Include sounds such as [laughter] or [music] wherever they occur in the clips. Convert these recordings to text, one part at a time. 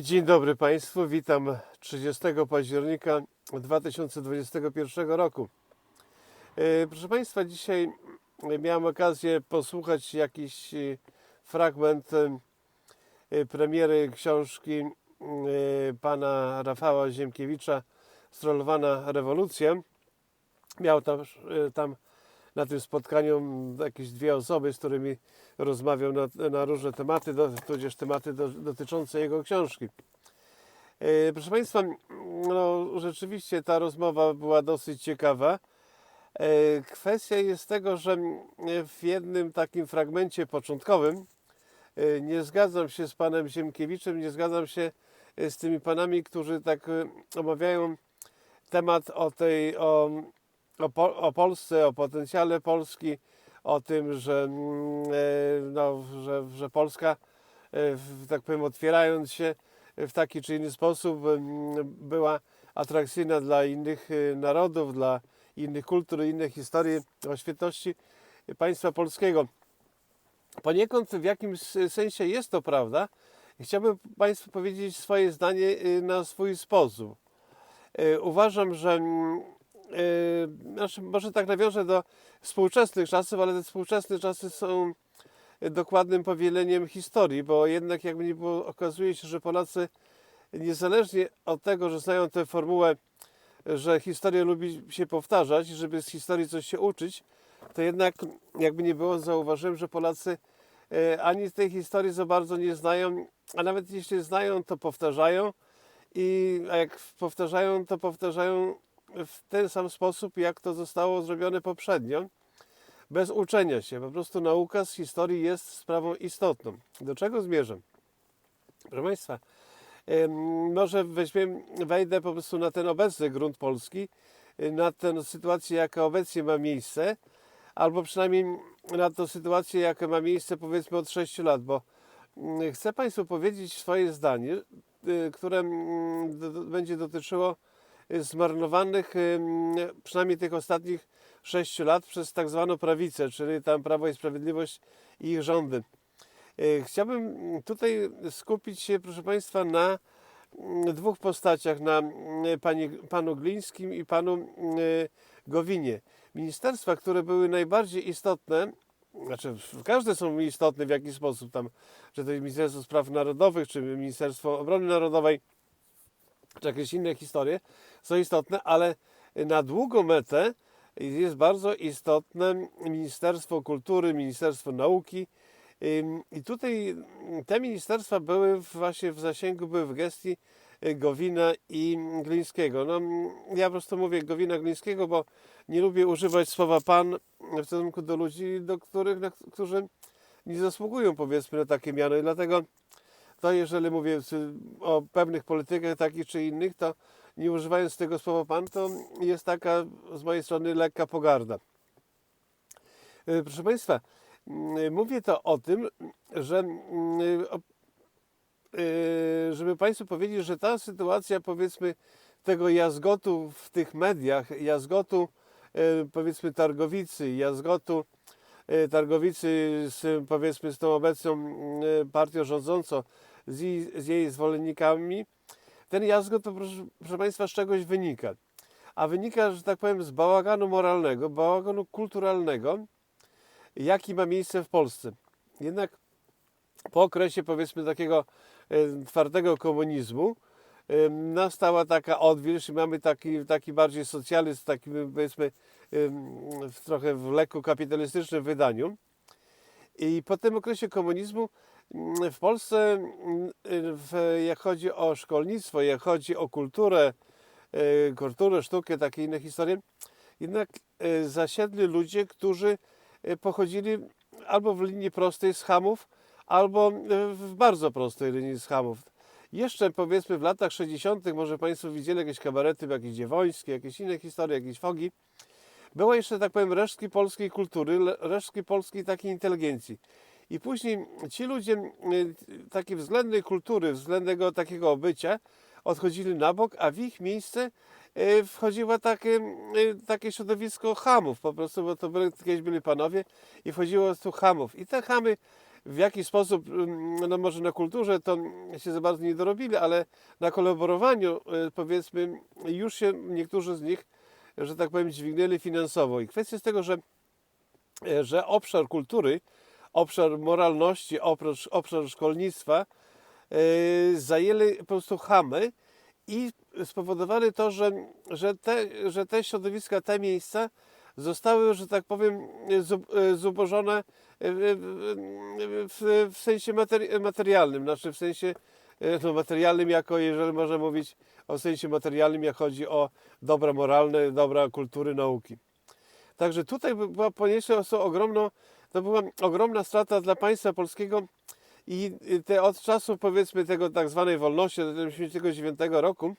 Dzień dobry Państwu, witam 30 października 2021 roku. E, Proszę Państwa, dzisiaj miałem okazję posłuchać jakiś e, fragment e, premiery książki pana Rafała Ziemkiewicza Strollowana rewolucja. Miał tam, tam na tym spotkaniu jakieś dwie osoby, z którymi rozmawiał na, na różne tematy, do, tudzież tematy do, dotyczące jego książki. E, Proszę Państwa, no, rzeczywiście ta rozmowa była dosyć ciekawa. E, Kwestia jest tego, że w jednym takim fragmencie początkowym e, nie zgadzam się z panem Ziemkiewiczem, nie zgadzam się e, z tymi panami, którzy tak e, omawiają temat o tej, o, o, o Polsce, o potencjale Polski, o tym, że, mm, e, no, że, że Polska, e, tak powiem, otwierając się w taki czy inny sposób, mm, była atrakcyjna dla innych e, narodów, dla innych kultur, innych historii o świetności państwa polskiego. Poniekąd w jakimś sensie jest to prawda. Chciałbym Państwu powiedzieć swoje zdanie na swój sposób. Uważam, że mm, znaczy może tak nawiążę do współczesnych czasów, ale te współczesne czasy są dokładnym powieleniem historii, bo jednak jakby nie było, okazuje się, że Polacy niezależnie od tego, że znają tę formułę, że historia lubi się powtarzać, żeby z historii coś się uczyć, to jednak jakby nie było, zauważyłem, że Polacy e, ani tej historii za bardzo nie znają, a nawet jeśli znają, to powtarzają. I a jak powtarzają, to powtarzają w ten sam sposób, jak to zostało zrobione poprzednio, bez uczenia się. Po prostu nauka z historii jest sprawą istotną. Do czego zmierzam? Proszę Państwa, może weźmiemy, wejdę po prostu na ten obecny grunt polski, na tę sytuację, jaka obecnie ma miejsce, albo przynajmniej na tę sytuację, jaka ma miejsce powiedzmy od 6 lat, bo mm, chcę Państwu powiedzieć swoje zdanie, y, które mm, będzie dotyczyło zmarnowanych, przynajmniej tych ostatnich 6 lat przez tak zwaną prawicę, czyli tam Prawo i Sprawiedliwość i ich rządy. Y, Chciałbym tutaj skupić się, proszę Państwa, na mm, dwóch postaciach, na mm, pani, panu Glińskim i panu y, Gowinie. Ministerstwa, które były najbardziej istotne, znaczy każde są istotne w jakiś sposób, tam, czy to jest Ministerstwo Spraw Narodowych, czy Ministerstwo Obrony Narodowej, czy jakieś inne historie, są istotne, ale na długą metę jest bardzo istotne Ministerstwo Kultury, Ministerstwo Nauki. I tutaj te ministerstwa były właśnie w zasięgu, były w gestii y, Gowina i Glińskiego. No, ja po prostu mówię Gowina Glińskiego, bo nie lubię używać słowa pan w stosunku do ludzi, do których, na, którzy nie zasługują powiedzmy na takie miano i dlatego to jeżeli mówię o pewnych politykach takich czy innych, to nie używając tego słowa pan, to jest taka z mojej strony lekka pogarda. Y, Proszę Państwa, mówię to o tym, że y, żeby Państwu powiedzieć, że ta sytuacja powiedzmy tego jazgotu w tych mediach, jazgotu y, powiedzmy Targowicy, jazgotu Targowicy z powiedzmy z tą obecną partią rządzącą, z jej, z jej zwolennikami, ten jazgot to proszę, proszę Państwa z czegoś wynika. A wynika, że tak powiem, z bałaganu moralnego, bałaganu kulturalnego, jaki ma miejsce w Polsce. Jednak po okresie powiedzmy takiego e, twardego komunizmu e, nastała taka odwilż i mamy taki, taki bardziej socjalizm, taki powiedzmy e, w trochę w lekko kapitalistycznym wydaniu. I po tym okresie komunizmu w Polsce, mm, w, jak chodzi o szkolnictwo, jak chodzi o kulturę, e, kulturę, sztukę, takie inne historie, jednak e, zasiedli ludzie, którzy e, pochodzili albo w linii prostej z Hamów, albo w bardzo prostej linii z Hamów. Jeszcze powiedzmy w latach 60. może Państwo widzieli jakieś kabarety, jakieś dziewońskie, jakieś inne historie, jakieś fogi. Były jeszcze, tak powiem, resztki polskiej kultury, resztki polskiej takiej inteligencji. I później ci ludzie y, takiej względnej kultury, względnego takiego bycia odchodzili na bok, a w ich miejsce y, wchodziło takie, y, takie środowisko chamów po prostu, bo to byli, kiedyś byli panowie i wchodziło tu chamów. I te chamy w jaki sposób, no może na kulturze to się za bardzo nie dorobili, ale na kolaborowaniu powiedzmy już się niektórzy z nich, że tak powiem, dźwignęli finansowo. I kwestia jest tego, że, że obszar kultury, obszar moralności, obszar, obszar szkolnictwa y, zajęli po prostu chamy i spowodowały to, że, że, te, że te środowiska, te miejsca zostały, że tak powiem, e, zubożone w, w, w sensie materi- materialnym, znaczy w sensie no, materialnym, jako jeżeli można mówić o sensie materialnym, jak chodzi o dobra moralne, dobra kultury, nauki. Także tutaj była poniesiona ogromną, to była ogromna strata dla państwa polskiego i te od czasu powiedzmy tego tak zwanej wolności do 1989 roku,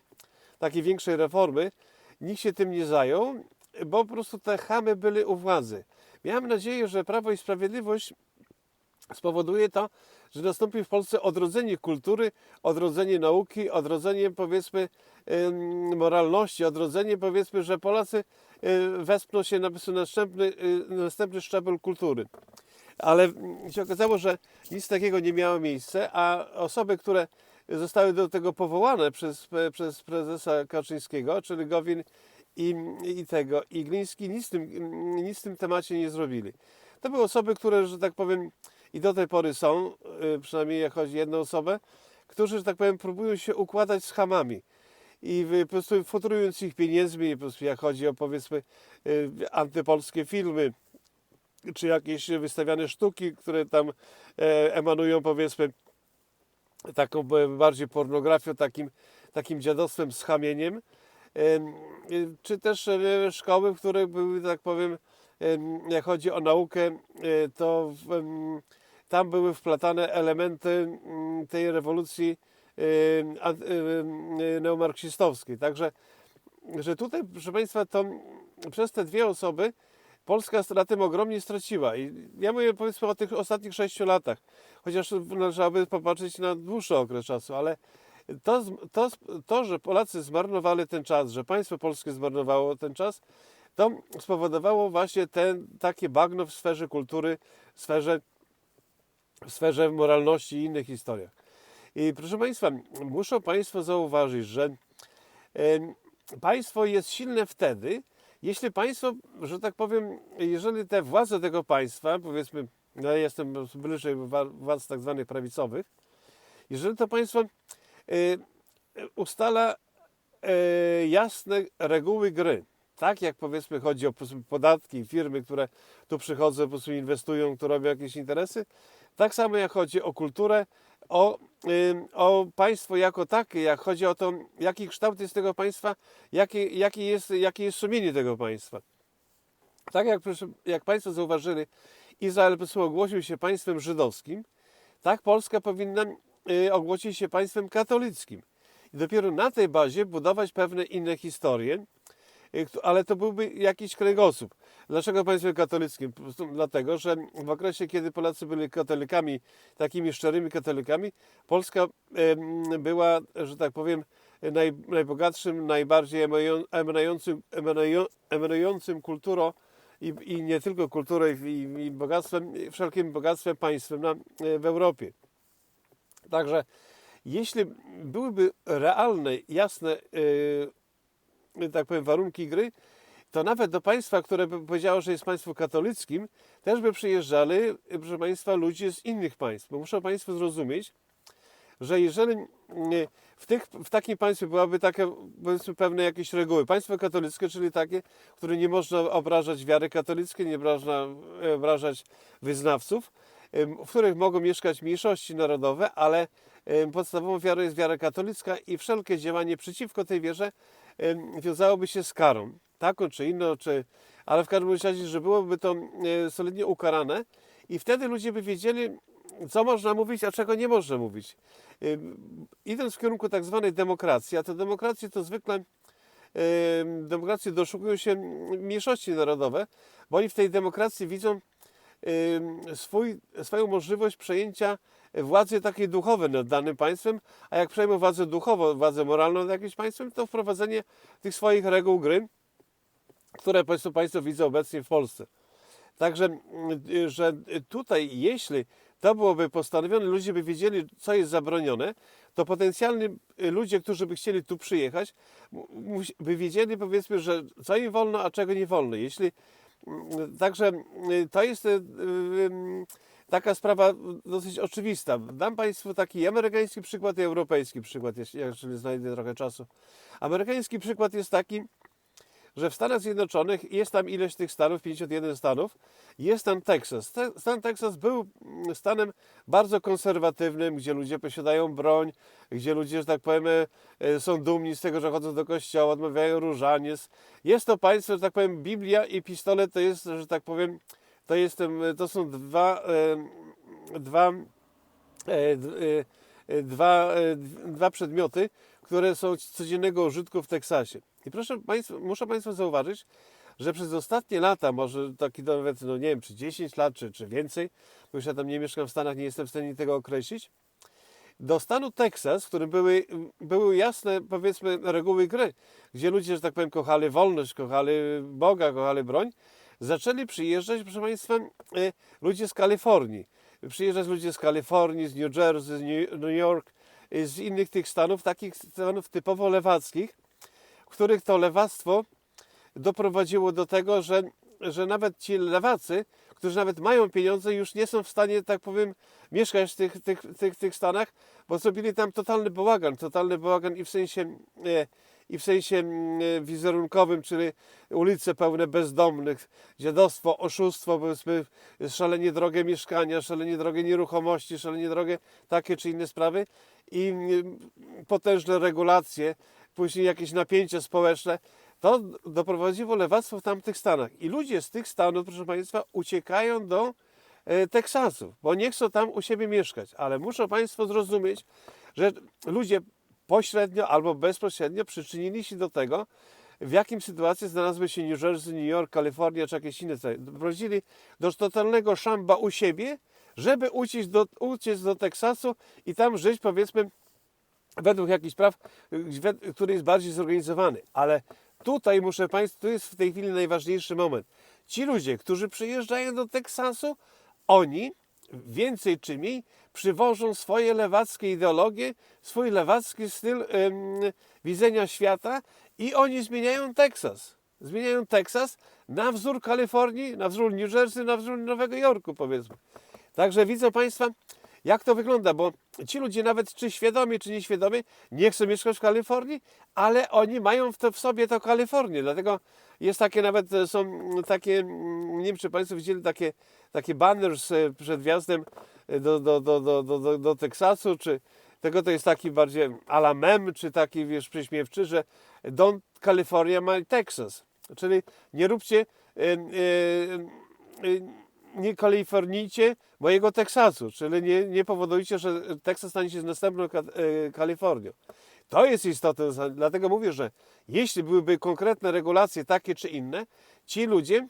takiej większej reformy, nikt się tym nie zajął, bo po prostu te chamy były u władzy. Miałem nadzieję, że Prawo i Sprawiedliwość spowoduje to, że nastąpi w Polsce odrodzenie kultury, odrodzenie nauki, odrodzenie powiedzmy moralności, odrodzenie powiedzmy, że Polacy wespną się na następny, y, następny szczebel kultury. Ale mm, się okazało, że nic takiego nie miało miejsca, a osoby, które zostały do tego powołane przez, przez prezesa Kaczyńskiego, czyli Gowin i, i tego, i Gliński, nic w, tym, nic w tym temacie nie zrobili. To były osoby, które, że tak powiem, i do tej pory są, y, przynajmniej jak chodzi o jedną osobę, którzy, że tak powiem, próbują się układać z hamami. I po prostu futrując ich pieniędzmi, po prostu jak chodzi o powiedzmy y, antypolskie filmy, czy jakieś wystawiane sztuki, które tam e, emanują powiedzmy taką e, bardziej pornografią, takim, takim dziadostwem, schamieniem, Em, y, czy też e, szkoły, w których były, tak powiem, em, jak chodzi o naukę, to tam były wplatane elementy tej rewolucji neomarksistowskiej. Także, że tutaj, proszę Państwa, to przez te dwie osoby Polska na tym ogromnie straciła. I ja mówię powiedzmy o tych ostatnich sześciu latach, chociaż należałoby popatrzeć na dłuższy okres czasu, ale to, to, to, że Polacy zmarnowali ten czas, że państwo polskie zmarnowało ten czas, to spowodowało właśnie ten, takie bagno w sferze kultury, w sferze, w sferze moralności i innych historiach. Proszę Państwa, muszą Państwo zauważyć, że państwo jest silne wtedy, jeśli państwo, że tak powiem, jeżeli te władze tego państwa, powiedzmy, no ja jestem bliżej władz tak zwanych prawicowych, jeżeli to państwo e, ustala e, jasne reguły gry, tak jak powiedzmy chodzi o podatki, firmy, które tu przychodzą, po prostu inwestują, które robią jakieś interesy, tak samo jak chodzi o kulturę, o, o państwo jako takie, jak chodzi o to, jaki kształt jest tego państwa, jakie, jakie, jest, jakie jest sumienie tego państwa. Tak jak, jak Państwo zauważyli, Izrael ogłosił się państwem żydowskim, tak Polska powinna y, ogłosić się państwem katolickim. I dopiero na tej bazie budować pewne inne historie, ale to byłby jakiś kręgosłup. Dlaczego państwem katolickim? Dlatego, że w okresie, kiedy Polacy byli katolikami, takimi szczerymi katolikami, Polska była, że tak powiem, naj, najbogatszym, najbardziej emanują- emanującym, emanują- emanującym kulturą i, i nie tylko kulturą i, i, bogactwem, i wszelkim bogactwem państwem na, w Europie. Także jeśli byłyby realne, jasne, yy, tak powiem, warunki gry, to nawet do państwa, które by powiedziało, że jest państwem katolickim, też by przyjeżdżali, proszę Państwa, ludzie z innych państw. Bo muszą Państwo zrozumieć, że jeżeli y, w, tych, w takim państwie byłaby takie, powiedzmy, pewne jakieś reguły, państwo katolickie, czyli takie, w którym nie można obrażać wiary katolickiej, nie można e, obrażać wyznawców, w których mogą mieszkać mniejszości narodowe, ale podstawową wiarą jest wiara katolicka i wszelkie działanie przeciwko tej wierze wiązałoby się z karą, taką czy inną, czy, ale w każdym razie, że byłoby to e, solidnie ukarane i wtedy ludzie by wiedzieli, co można mówić, a czego nie można mówić. Idąc w kierunku tak zwanej demokracji, a to demokracje to zwykle ym, demokracje doszukują się mniejszości narodowe, bo oni w tej demokracji widzą swój, swoją możliwość przejęcia władzy takiej duchowej nad danym państwem, a jak przejmą władzę duchową, władzę moralną nad jakimś państwem, to wprowadzenie tych swoich reguł gry, które Państwo, państwo widzą obecnie w Polsce. Także, y, że tutaj, jeśli to byłoby postanowione, ludzie by wiedzieli, co jest zabronione, to potencjalni y, ludzie, którzy by chcieli tu przyjechać, by wiedzieli, powiedzmy, że co im wolno, a czego nie wolno. Jeśli Także y, to jest y, y, taka sprawa dosyć oczywista. Dam Państwu taki amerykański przykład i europejski przykład, jeżeli znajdę trochę czasu. Amerykański przykład jest taki, że w Stanach Zjednoczonych jest tam ileś tych stanów, 51 stanów, jest tam Teksas. Te- Stan Teksas był mm, stanem bardzo konserwatywnym, gdzie ludzie posiadają broń, gdzie ludzie, że tak powiem, e, e, są dumni z tego, że chodzą do kościoła, odmawiają różaniec. Jest to państwo, że tak powiem, Biblia i pistolet to jest, że tak powiem, to, jest, to są dwa, dwa, e, dwa, dwa przedmioty, które są codziennego użytku w Teksasie. I proszę Państwa, muszę Państwa zauważyć, że przez ostatnie lata, może taki nawet, no nie wiem, czy 10 lat, czy, czy więcej, bo już ja tam nie mieszkam w Stanach, nie jestem w stanie tego określić, do stanu Teksas, w którym były, były jasne, powiedzmy, reguły gry, gdzie ludzie, że tak powiem, kochali wolność, kochali Boga, kochali broń, zaczęli przyjeżdżać, proszę Państwa, e, ludzie z Kalifornii. Przyjeżdżać ludzie z Kalifornii, z New Jersey, z New York, z innych tych stanów, takich stanów typowo lewackich, których to lewactwo doprowadziło do tego, że, że nawet ci lewacy, którzy nawet mają pieniądze, już nie są w stanie, tak powiem, mieszkać w tych, tych, tych, tych Stanach, bo zrobili tam totalny bałagan, totalny bałagan i w sensie, e, i w sensie mm, e, wizerunkowym, czyli ulice pełne bezdomnych, dziadostwo, oszustwo, powiedzmy, szalenie drogie mieszkania, szalenie drogie nieruchomości, szalenie drogie takie czy inne sprawy i mm, potężne regulacje, później jakieś napięcie społeczne. To doprowadziło lewactwo w tamtych stanach. I ludzie z tych stanów, proszę Państwa, uciekają do e, Teksasu, bo nie chcą tam u siebie mieszkać. Ale muszą Państwo zrozumieć, że ludzie pośrednio albo bezpośrednio przyczynili się do tego, w jakim sytuacji znalazły się New Jersey, New York, Kalifornia czy jakieś inne kraje. Doprowadzili do totalnego szamba u siebie, żeby uciec do, uciec do Teksasu i tam żyć, powiedzmy, według jakichś praw, który jest bardziej zorganizowany. Ale tutaj muszę Państwu, tu jest w tej chwili najważniejszy moment. Ci ludzie, którzy przyjeżdżają do Teksasu, oni więcej czy mniej przywożą swoje lewackie ideologie, swój lewacki styl em, widzenia świata i oni zmieniają Teksas. Zmieniają Teksas na wzór Kalifornii, na wzór New Jersey, na wzór Nowego Jorku, powiedzmy. Także widzą Państwa, jak to wygląda, bo ci ludzie nawet czy świadomie, czy nieświadomie nie chcą mieszkać w Kalifornii, ale oni mają w, to, w sobie to Kalifornię. Dlatego jest takie nawet, e, są takie, nie wiem czy Państwo widzieli takie, takie banners e, przed wjazdem do, do, do, do, do, do, Teksasu, czy tego to jest taki bardziej ala mem, czy taki wiesz prześmiewczy, że don't California my Texas. Czyli nie róbcie, e, e, e, nie kalifornijcie mojego Teksasu, czyli nie, nie powodujcie, że Teksas stanie się następną Ka- Kalifornią. To jest istotne, dlatego mówię, że jeśli byłyby konkretne regulacje takie czy inne, ci ludzie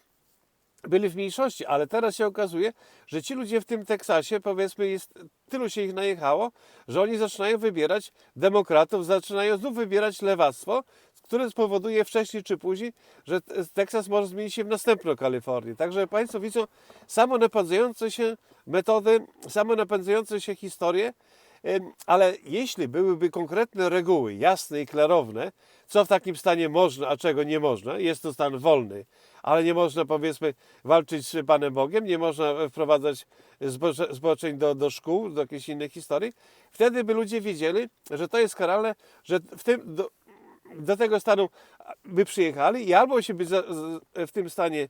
byli w mniejszości, ale teraz się okazuje, że ci ludzie w tym Teksasie, powiedzmy, jest, tylu się ich najechało, że oni zaczynają wybierać demokratów, zaczynają znów wybierać lewactwo, które spowoduje wcześniej czy później, że te- Teksas może zmienić się w następną Kalifornię. Także Państwo widzą samonapędzające się metody, samonapędzające się historie, Ale jeśli byłyby konkretne reguły, jasne i klarowne, co w takim stanie można, a czego nie można, jest to stan wolny, ale nie można powiedzmy walczyć z Panem Bogiem, nie można wprowadzać zbocze- zboczeń do, do szkół, do jakichś innych historii, wtedy by ludzie wiedzieli, że to jest karalne, że w tym, do, do tego stanu by przyjechali i albo się by za, w tym stanie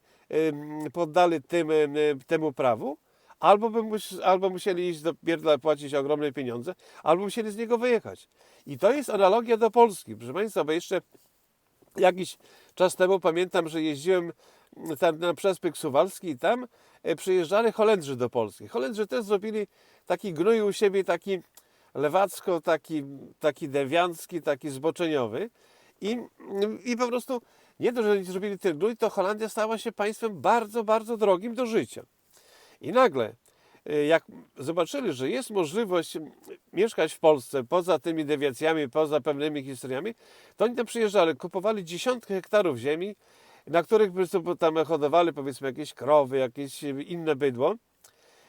poddali tym, em, temu prawu, albo, by mus, albo musieli iść do pierdla, płacić ogromne pieniądze, albo musieli z niego wyjechać. I to jest analogia do Polski. Proszę Państwa, bo jeszcze jakiś czas temu pamiętam, że jeździłem tam na Przespyk Suwalski i tam e, przyjeżdżali Holendrzy do Polski. Holendrzy też zrobili taki gnój u siebie, taki lewacko, taki, taki dewiancki, taki zboczeniowy i, i po prostu nie to, że oni zrobili ten gnój, to Holandia stała się państwem bardzo, bardzo drogim do życia. I nagle, jak zobaczyli, że jest możliwość mieszkać w Polsce poza tymi dewiacjami, poza pewnymi historiami, to oni tam przyjeżdżali, kupowali dziesiątki hektarów ziemi, na których po tam hodowali powiedzmy jakieś krowy, jakieś inne bydło.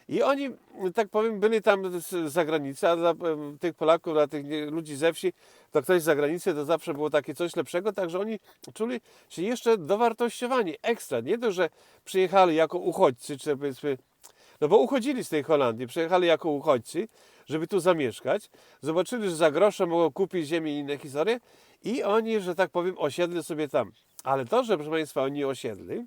I oni, tak powiem, byli tam z zagranicy, a dla tych Polaków, dla tych ludzi ze wsi, to ktoś z zagranicy to zawsze było takie coś lepszego, także oni czuli się jeszcze dowartościowani, ekstra. Nie to, że przyjechali jako uchodźcy, czy powiedzmy, no bo uchodzili z tej Holandii, przyjechali jako uchodźcy, żeby tu zamieszkać, zobaczyli, że za grosze mogą kupić ziemię i inne historie i oni, że tak powiem, osiedli sobie tam. Ale to, że proszę Państwa, oni osiedli,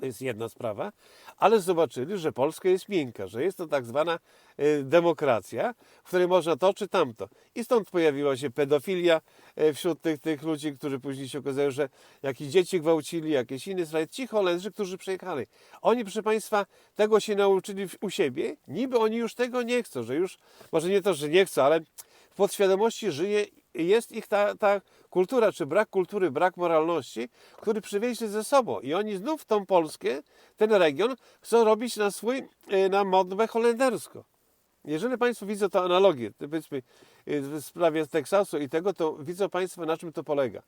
to jest jedna sprawa, ale zobaczyli, że Polska jest miękka, że jest to tak zwana y, demokracja, w której można to czy tamto. I stąd pojawiła się pedofilia y, wśród tych, tych ludzi, którzy później się okazało, że jakieś dzieci gwałcili, jakieś inne sprawy. Ci Holendrzy, którzy przyjechali. Oni, proszę Państwa, tego się nauczyli u siebie, niby oni już tego nie chcą, że już, może nie to, że nie chcą, ale w podświadomości żyje, jest ich ta, ta kultura, czy brak kultury, brak moralności, który przywieźli ze sobą. I oni znów tą Polskę, ten region, chcą robić na swój, e, na modłę holenderską. Jeżeli Państwo widzą tę analogię, powiedzmy e, w sprawie Teksasu i tego, to widzą Państwo, na czym to polega.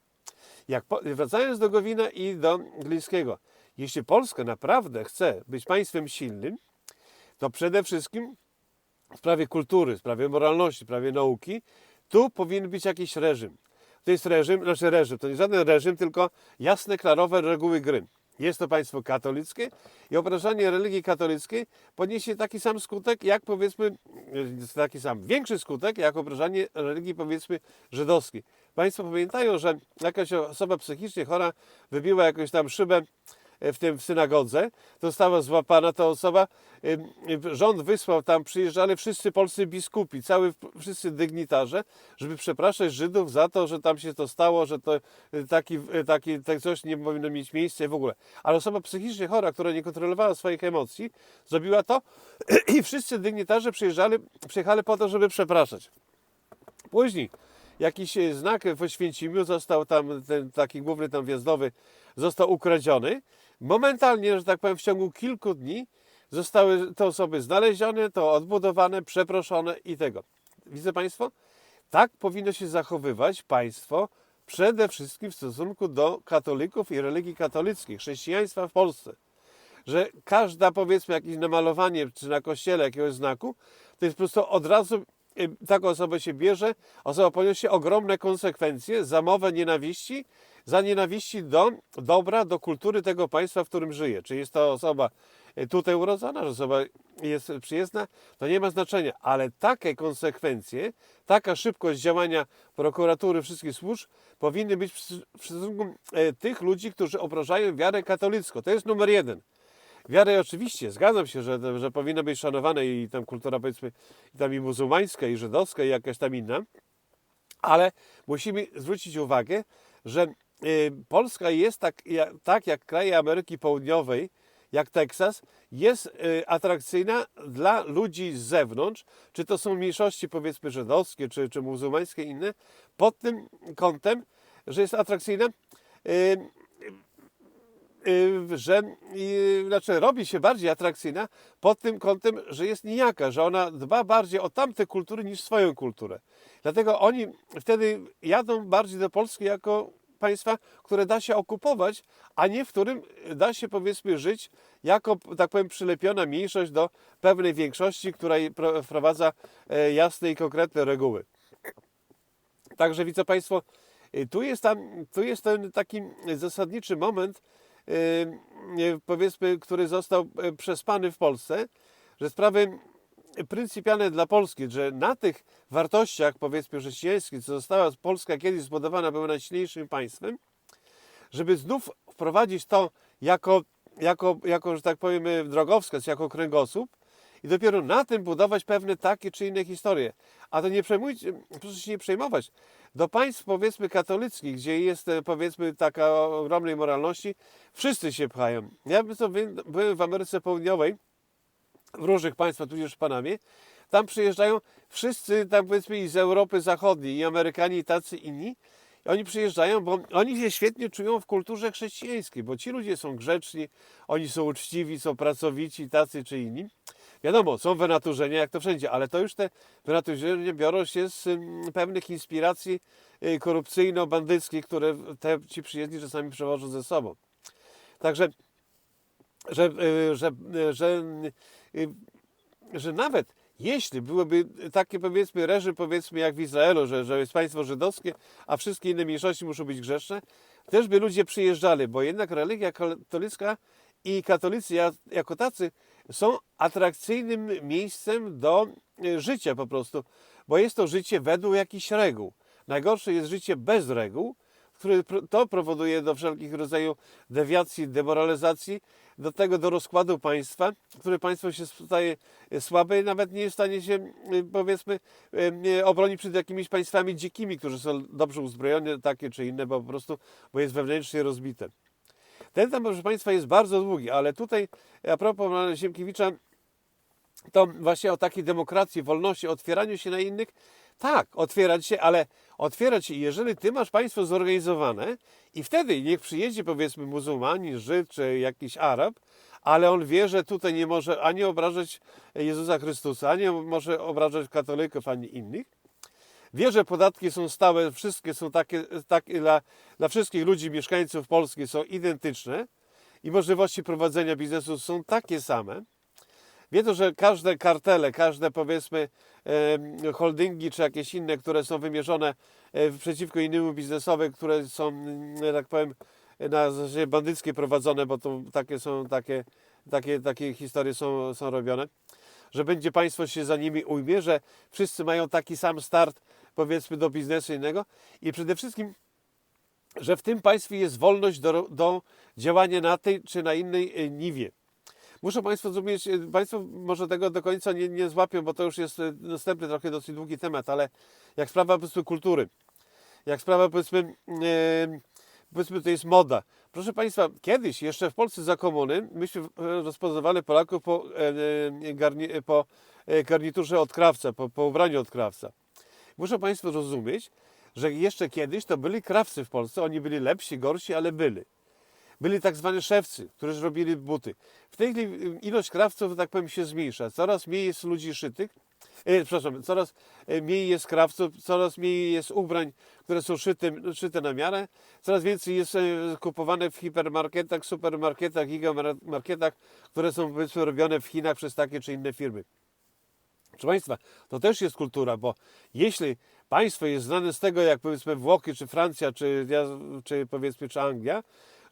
Jak po, wracając do Gowina i do Glińskiego, jeśli Polska naprawdę chce być państwem silnym, to przede wszystkim w sprawie kultury, w sprawie moralności, w sprawie nauki, tu powinien być jakiś reżim. To jest reżim, znaczy reżim, to nie żaden reżim, tylko jasne, klarowe reguły gry. Jest to państwo katolickie i obrażanie religii katolickiej poniesie taki sam skutek, jak powiedzmy, taki sam, większy skutek, jak obrażanie religii powiedzmy żydowskiej. Państwo pamiętają, że jakaś osoba psychicznie chora wybiła jakąś tam szybę w tym w synagodze, została złapana ta osoba, rząd wysłał tam, przyjeżdżali wszyscy polscy biskupi, cały, wszyscy dygnitarze, żeby przepraszać Żydów za to, że tam się to stało, że to y, taki, y, taki, tak coś nie powinno mieć miejsca w ogóle. Ale osoba psychicznie chora, która nie kontrolowała swoich emocji, zrobiła to [clears throat] i wszyscy dygnitarze przyjeżdżali, przyjechali po to, żeby przepraszać. Później jakiś e, znak w Oświęcimiu został tam, ten taki główny tam wjazdowy, został ukradziony. Momentalnie, że tak powiem, w ciągu kilku dni zostały te osoby znalezione, to odbudowane, przeproszone i tego. Widzę Państwo? Tak powinno się zachowywać państwo przede wszystkim w stosunku do katolików i religii katolickiej, chrześcijaństwa w Polsce że każda powiedzmy jakieś namalowanie czy na kościele jakiegoś znaku, to jest po prostu od razu taką osobę się bierze, osoba poniesie ogromne konsekwencje za mowę nienawiści, za nienawiści do dobra, do kultury tego państwa, w którym żyje. Czy jest to osoba y, tutaj urodzona, że osoba jest przyjezdna, to nie ma znaczenia, ale takie konsekwencje, taka szybkość działania prokuratury, wszystkich służb powinny być w w stosunku e, tych ludzi, którzy obrażają wiarę katolicką. To jest numer jeden. Wiarę oczywiście, zgadzam się, że, że powinna być szanowana i tam kultura powiedzmy i tam i muzułmańska, i żydowska, i jakaś tam inna, ale musimy zwrócić uwagę, że y, Polska jest tak, tak jak kraje Ameryki Południowej, jak Teksas, jest y, atrakcyjna dla ludzi z zewnątrz, czy to są mniejszości powiedzmy żydowskie, czy, czy muzułmańskie inne, pod tym kątem, że jest atrakcyjna. Y, że y, znaczy robi się bardziej atrakcyjna pod tym kątem, że jest nijaka, że ona dba bardziej o tamte kultury niż swoją kulturę. Dlatego oni wtedy jadą bardziej do Polski jako państwa, które da się okupować, a nie w którym da się powiedzmy żyć jako, tak powiem, przylepiona mniejszość do pewnej większości, która wprowadza e, jasne i konkretne reguły. Także widzę Państwo, y, tu jest, tam, tu jest ten taki zasadniczy moment, powiedzmy, który został y, przespany w Polsce, że sprawy pryncypialne dla Polski, że na tych wartościach, powiedzmy, chrześcijańskich, co została Polska kiedyś zbudowana, była najsilniejszym państwem, żeby znów wprowadzić to jako, jako, jako że tak powiem, drogowskaz, jako kręgosłup i dopiero na tym budować pewne takie czy inne historie. A to nie przejmujcie, proszę się nie przejmować. Do państw, powiedzmy, katolickich, gdzie jest, e, powiedzmy, taka ogromnej moralności, wszyscy się pchają. Ja bym to byłem w Ameryce Południowej, w różnych państwach, tudzież w Panamie, tam przyjeżdżają wszyscy, tam powiedzmy i z Europy Zachodniej, i Amerykanie, i tacy inni. I oni przyjeżdżają, bo oni się świetnie czują w kulturze chrześcijańskiej, bo ci ludzie są grzeczni, oni są uczciwi, są pracowici, tacy czy inni. Wiadomo, są wynaturzenia, jak to wszędzie, ale to już te wynaturzenia biorą się z mm, pewnych inspiracji y, korupcyjno-bandyckich, które te, ci przyjezdni czasami przewożą ze sobą. Także że, y, że, y, że że nawet jeśli byłoby takie powiedzmy reżim powiedzmy jak w Izraelu, że, że jest państwo żydowskie, a wszystkie inne mniejszości muszą być grzeszne, też by ludzie przyjeżdżali, bo jednak religia katolicka i katolicy ja- jako tacy są atrakcyjnym miejscem do e, życia po prostu, bo jest to życie według jakichś reguł. Najgorsze jest życie bez reguł, które to powoduje do wszelkich rodzajów dewiacji, demoralizacji, do tego do rozkładu państwa, które państwo się staje słabe i nawet nie jest w stanie się y, powiedzmy obronić przed jakimiś państwami dzikimi, którzy są dobrze uzbrojone, takie czy inne, bo po prostu bo jest wewnętrznie rozbite. Ten temat, proszę Państwa, jest bardzo długi, ale tutaj a propos Siemkiewicza, to właśnie o takiej demokracji, wolności, otwieraniu się na innych. Tak, otwierać się, ale otwierać się, jeżeli ty masz państwo zorganizowane i wtedy niech przyjedzie powiedzmy muzułmanin, Żyd czy jakiś Arab, ale on wie, że tutaj nie może ani obrażać Jezusa Chrystusa, ani może obrażać katolików, ani innych. Wie, że podatki są stałe, wszystkie są takie, takie dla, dla wszystkich ludzi, mieszkańców Polski są identyczne i możliwości prowadzenia biznesu są takie same. Wie to, że każde kartele, każde powiedzmy holdingi czy jakieś inne, które są wymierzone e, przeciwko innemu biznesowi, które są, mm, tak powiem, na zasadzie bandyckie prowadzone, bo to takie są takie, takie, takie historie są, są robione, że będzie państwo się za nimi ujmie, że wszyscy mają taki sam start powiedzmy do biznesu innego i przede wszystkim że w tym państwie jest wolność do, do działania na tej czy na innej e, niwie. Muszą Państwo zrozumieć, e, Państwo może tego do końca nie, nie złapią, bo to już jest e, następny trochę dosyć długi temat, ale jak sprawa po prostu kultury, jak sprawa powiedzmy, e, powiedzmy to jest moda. Proszę Państwa, kiedyś jeszcze w Polsce za komuny myśmy rozpoznawali Polaków po, e, garni, po garniturze od krawca, po, po ubraniu od krawca. Muszą Państwo rozumieć, że jeszcze kiedyś to byli krawcy w Polsce, oni byli lepsi, gorsi, ale byli. Byli tak zwane szewcy, którzy robili buty. W tej chwili ilość krawców, tak powiem, się zmniejsza. Coraz mniej jest ludzi szytych, e, przepraszam, coraz e, mniej jest krawców, coraz mniej jest ubrań, które są szyte, szyte na miarę, coraz więcej jest e, kupowane w hipermarketach, supermarketach, gigamarketach, które są robione w Chinach przez takie czy inne firmy. Proszę Państwa, to też jest kultura, bo jeśli państwo jest znane z tego, jak powiedzmy Włochy, czy Francja, czy, czy powiedzmy, czy Anglia,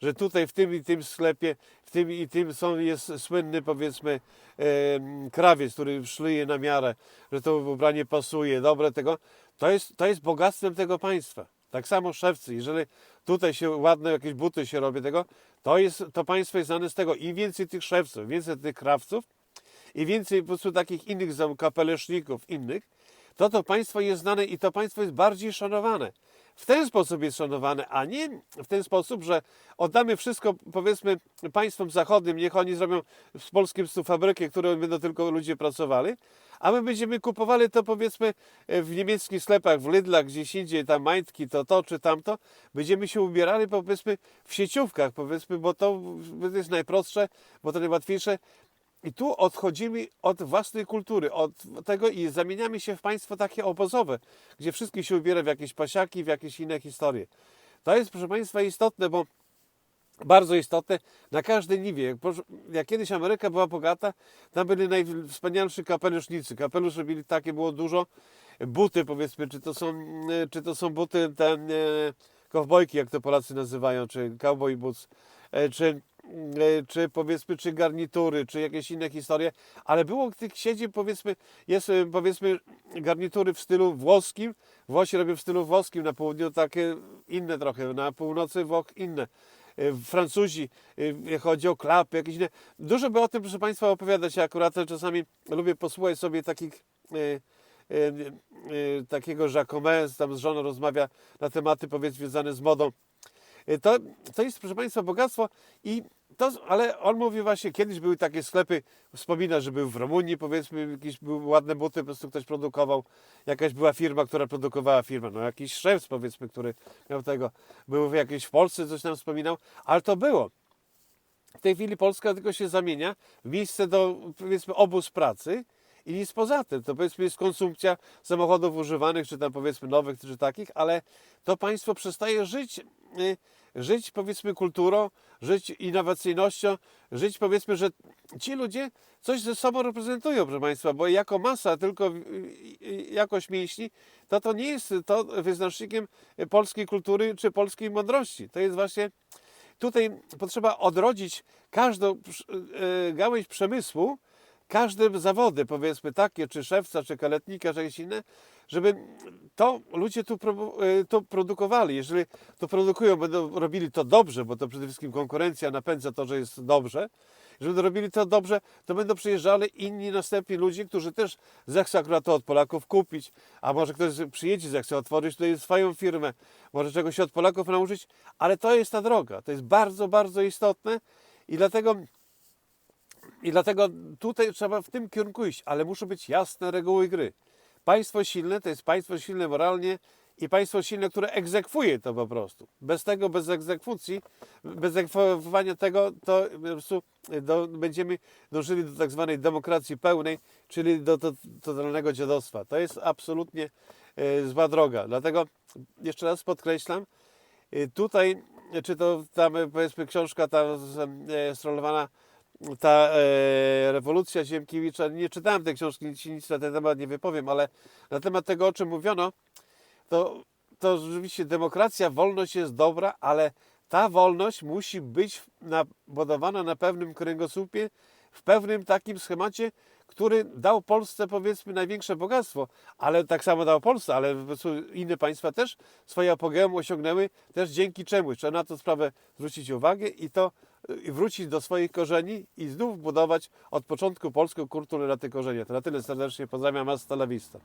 że tutaj w tym i tym sklepie, w tym i tym są, jest słynny powiedzmy em, krawiec, który szluje na miarę, że to ubranie pasuje, dobre tego, to jest, to jest bogactwem tego państwa. Tak samo szewcy, jeżeli tutaj się ładne jakieś buty się robi tego, to, jest, to państwo jest znane z tego. Im więcej tych szewców, więcej tych krawców, i więcej po prostu takich innych kapeleszników, innych, to to państwo jest znane i to państwo jest bardziej szanowane. W ten sposób jest szanowane, a nie w ten sposób, że oddamy wszystko, powiedzmy, państwom zachodnim, niech oni zrobią z polskim stu fabrykę, w której będą tylko ludzie pracowali, a my będziemy kupowali to, powiedzmy, w niemieckich sklepach, w Lidlach, gdzieś indziej, tam majtki, to to czy tamto, będziemy się ubierali, powiedzmy, w sieciówkach, powiedzmy, bo to jest najprostsze, bo to najłatwiejsze, i tu odchodzimy od własnej kultury, od tego i zamieniamy się w państwo takie obozowe, gdzie wszystkie się ubiera w jakieś pasiaki, w jakieś inne historie. To jest, proszę Państwa, istotne, bo bardzo istotne na każdej niwie. Jak, kiedyś Ameryka była bogata, tam byli najwspanialsi kapelusznicy. Kapelusz robili takie, było dużo. Buty powiedzmy, czy to są, e, czy to są buty te e, kowbojki, jak to Polacy nazywają, czy cowboy boots, e, czy, czy powiedzmy, czy garnitury, czy jakieś inne historie, ale było tych siedzib, powiedzmy, jest e, powiedzmy garnitury w stylu włoskim, Włosi robią w stylu włoskim, na południu takie inne trochę, na północy Włoch inne. E, Francuzi, e, chodzi o klapy, jakieś inne. Dużo by o tym, proszę Państwa, opowiadać. Ja akurat czasami lubię posłuchać sobie takich e, e, e, takiego Jacquemin, tam z żoną rozmawia na tematy powiedzmy związane z modą. E, To, to jest, proszę Państwa, bogactwo i to, ale on mówi właśnie, kiedyś były takie sklepy, wspomina, że był w Rumunii, powiedzmy, jakieś były ładne buty, po prostu ktoś produkował, jakaś była firma, która produkowała firmę, no jakiś szewc, powiedzmy, który miał tego, był jakieś w Polsce, coś nam wspominał, ale to było. W tej chwili Polska tylko się zamienia w miejsce do, powiedzmy, obóz pracy i nic poza tym. To powiedzmy jest konsumpcja samochodów używanych, czy tam powiedzmy nowych, czy takich, ale to państwo przestaje żyć, y, żyć powiedzmy kulturą, żyć innowacyjnością, żyć powiedzmy, że ci ludzie coś ze sobą reprezentują, proszę Państwa, bo jako masa, tylko y, y, jakość mięśni, to to nie jest to wyznacznikiem polskiej kultury czy polskiej mądrości. To jest właśnie tutaj potrzeba odrodzić każdą gałęź przemysłu, każde zawody, powiedzmy takie, czy szewca, czy kaletnika, czy jakieś inne, żeby to ludzie tu, e, to produkowali. Jeżeli to produkują, będą robili to dobrze, bo to przede wszystkim konkurencja napędza to, że jest dobrze. Będą robili to dobrze, to będą przyjeżdżali inni następni ludzie, którzy też zechcą akurat to od Polaków kupić, a może ktoś przyjedzie, zechce otworzyć tutaj swoją firmę, może czegoś od Polaków nauczyć, ale to jest ta droga. To jest bardzo, bardzo istotne i dlatego i dlatego tutaj trzeba w tym kierunku iść, ale muszą być jasne reguły gry. Państwo silne to jest państwo silne moralnie i państwo silne, które egzekwuje to po prostu. Bez tego, bez egzekucji, bez egzekwowania tego, to po prostu do, będziemy dążyli do tak zwanej demokracji pełnej, czyli do to- totalnego dziadostwa. To jest absolutnie e, zła droga. Dlatego jeszcze raz podkreślam, e, tutaj, czy to tam e, powiedzmy książka ta e, strolowana ta e, rewolucja Ziemkiewicza, nie czytałem tej książki, nic, nic na ten temat nie wypowiem, ale na temat tego, o czym mówiono, to, to rzeczywiście demokracja, wolność jest dobra, ale ta wolność musi być nabudowana na pewnym kręgosłupie, w pewnym takim schemacie, który dał Polsce powiedzmy największe bogactwo, ale tak samo dał Polsce, ale inne państwa też swoje apogeum osiągnęły też dzięki czemuś. Trzeba na tę sprawę zwrócić uwagę i to wrócić do swoich korzeni i znów budować od początku polską kulturę na te korzenie. To na tyle serdecznie pozdrawiam Was, Vista.